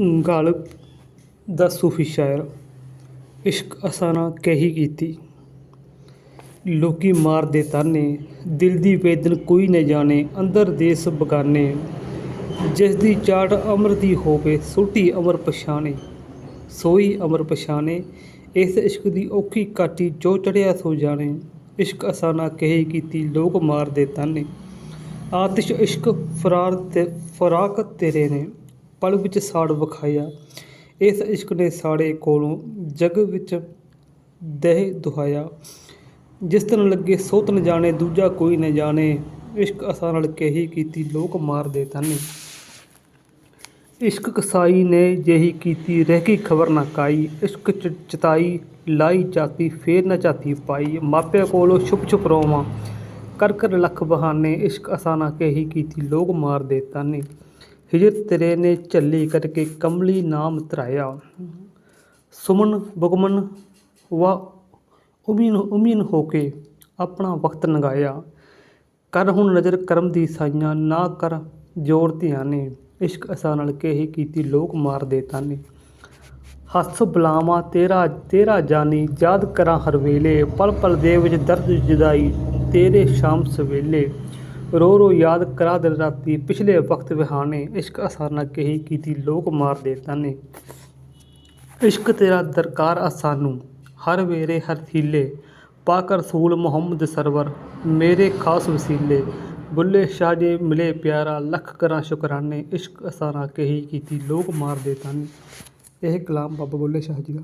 ਗਾਲਬ ਦਾ ਸੂਫੀ ਸ਼ਾਇਰ ਇਸ਼ਕ ਅਸਾਨਾ ਕਹੀ ਕੀਤੀ। ਲੋਕੀ ਮਾਰਦੇ ਤਾਨੇ, ਦਿਲ ਦੀ ਵੇਦਨ ਕੋਈ ਨਾ ਜਾਣੇ, ਅੰਦਰ ਦੇਸ ਬਗਾਨੇ। ਜਿਸ ਦੀ ਚਾਟ ਅਮਰ ਦੀ ਹੋਵੇ, ਸੋਟੀ ਅਮਰ ਪਛਾਣੇ। ਸੋਈ ਅਮਰ ਪਛਾਣੇ, ਇਸ ਇਸ਼ਕ ਦੀ ਔਖੀ ਕਾਟੀ ਜੋ ਚੜਿਆ ਸੋ ਜਾਣੇ। ਇਸ਼ਕ ਅਸਾਨਾ ਕਹੀ ਕੀਤੀ, ਲੋਕ ਮਾਰਦੇ ਤਾਨੇ। ਆਤਿਸ਼ ਇਸ਼ਕ ਫਰਾਰ ਤੇ, ਫਰਾਕ ਤੇਰੇ ਨੇ। ਪਲ ਵਿੱਚ ਸਾੜ ਵਿਖਾਇਆ। ਇਸ ਇਸ਼ਕ ਨੇ ਸਾੜੇ ਕੋਲੋਂ ਜਗ ਵਿੱਚ ਦਹਿ ਦੁਹਾਇਆ। ਜਿਸ ਤਨ ਲੱਗੇ ਸੋ ਤਨ ਜਾਣੇ, ਦੂਜਾ ਕੋਈ ਨਾ ਜਾਣੇ, ਇਸ਼ਕ ਅਸਾਂ ਨਾਲ ਕਹੀ ਕੀਤੀ, ਲੋਕ ਮਾਰਦੇ ਤਾਨੇ ਇਸ਼ਕ ਕਸਾਈ ਨੇ ਜਿਹੀ ਕੀਤੀ, ਰਹਿ ਗਈ ਖਬਰ ਨਾ ਕਾਈ। ਇਸ਼ਕ ਚ ਚਤਾਈ, ਲਾਈ ਜਾਤੀ, ਫੇਰ ਨਾ ਜਾਤੀ ਪਾਈ। ਮਾਪਿਆਂ ਕੋਲੋਂ ਛੁਪ ਛੁਪ ਰੋਵਾਂ। ਕਰ ਕਰ ਲੱਖ ਬਹਾਨੇ, ਇਸ਼ਕ ਅਸਾਨਾ ਕਹੀ ਕੀਤੀ, ਲੋਕ ਮਾਰਦੇ ਤਾਨੇ ਹਿਜਰ ਤੇਰੇ ਨੇ ਝੱਲੀ ਕਰਕੇ ਕਮਲੀ ਨਾਮ ਤਰਾਇਆ ਸੁਮਨ, ਬਗਮਨ ਵਾ ਉਮੀਨ ਉਮੀਨ ਹੋ ਕੇ ਆਪਣਾ ਵਕਤ ਲੰਘਾਇਆ ਕਰ ਹੁਣ ਨਜ਼ਰ ਕਰਮ ਦੀ ਸਾਈਆਂ, ਨਾ ਕਰ ਜੋਰ ਧਿਆਨੇ। ਇਸ਼ਕ ਅਸਾਂ ਨਾਲ ਕਹੀ ਕੀਤੀ ਲੋਕ ਮਾਰ ਮਾਰਦੇ ਤਾਨੇ। ਹੱਸ ਬੁਲਾਵਾਂ, ਤੇਰਾ ਤੇਰਾ ਜਾਨੀ, ਯਾਦ ਕਰਾਂ ਹਰ ਵੇਲੇ। ਪਲ ਪਲ ਦੇ ਵਿੱਚ ਦਰਦ ਜੁਦਾਈ, ਤੇਰੇ ਸ਼ਾਮ ਸਵੇਲੇ। ਰੋ ਰੋ ਯਾਦ ਕਰਾ ਦਿਲ ਰਾਤੀ। ਪਿਛਲੇ ਵਕਤ ਵਿਹਾਨੇ ਇਸ਼ਕ ਅਸਾਂ ਕਹੀ ਕੀਤੀ ਲੋਕ ਮਾਰ ਦੇ ਤਾਨੇ ਇਸ਼ਕ ਤੇਰਾ ਦਰਕਾਰ ਆ ਹਰ ਵੇਰੇ ਹਰ ਥੀਲੇ। ਪਾਕ ਰਸੂਲ ਮੁਹੰਮਦ ਸਰਵਰ, ਮੇਰੇ ਖਾਸ ਵਸੀਲੇ। ਬੁੱਲੇ ਸ਼ਾਹ ਜੇ ਮਿਲੇ ਪਿਆਰਾ, ਲੱਖ ਕਰਾਂ ਸ਼ੁਕਰਾਨੇ। ਇਸ਼ਕ ਅਸਾਨਾ ਕਹੀ ਕੀਤੀ ਲੋਕ ਮਾਰਦੇ ਤਾਨੇ ਇਹ ਕਲਾਮ ਬਾਬਾ ਬੁੱਲੇ ਸ਼ਾਹ ਜੀ ਦਾ।